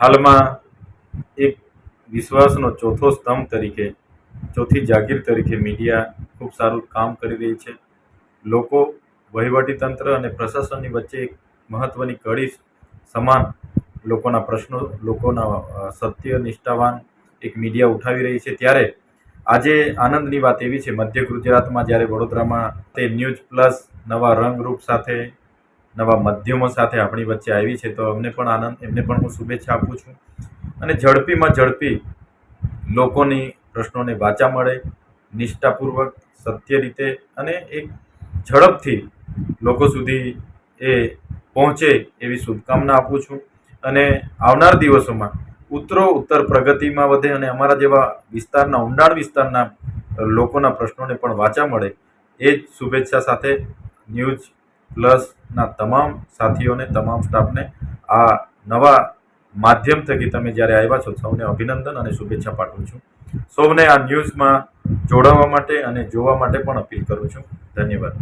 હાલમાં એક વિશ્વાસનો ચોથો સ્તંભ તરીકે, ચોથી જાગીર તરીકે મીડિયા ખૂબ સારું કામ કરી રહી છે. લોકો વહીવટીતંત્ર અને પ્રશાસનની વચ્ચે એક મહત્ત્વની કડી સમાન લોકોના પ્રશ્નો, લોકોના સત્ય નિષ્ઠાવાન એક મીડિયા ઉઠાવી રહી છે ત્યારે આજે આનંદની વાત એવી છે, મધ્ય ગુજરાતમાં જ્યારે વડોદરામાં તે ન્યૂઝ પ્લસ નવા રંગરૂપ સાથે, નવા માધ્યમો સાથે આપણી વચ્ચે આવી છે, તો અમને પણ આનંદ, એમને પણ હું શુભેચ્છા આપું છું. અને ઝડપીમાં ઝડપી લોકોની પ્રશ્નોને વાચા મળે, નિષ્ઠાપૂર્વક, સત્ય રીતે અને એક ઝડપથી લોકો સુધી એ પહોંચે એવી શુભકામના આપું છું. અને આવનાર દિવસોમાં ઉત્તરો, ઉત્તર પ્રગતિમાં વધે અને અમારા જેવા વિસ્તારના ઊંડાણ વિસ્તારના લોકોના પ્રશ્નોને પણ વાચા મળે. એ જ શુભેચ્છા સાથે ન્યૂઝ પ્લસના તમામ સાથીઓને તમામ સ્ટાફને આ નવા માધ્યમ થકી તમે જ્યારે આવ્યા છો, સૌને અભિનંદન અને શુભેચ્છા પાઠવું છું. સૌને આ ન્યૂઝમાં જોડાવા માટે અને જોવા માટે પણ અપીલ કરું છું. ધન્યવાદ.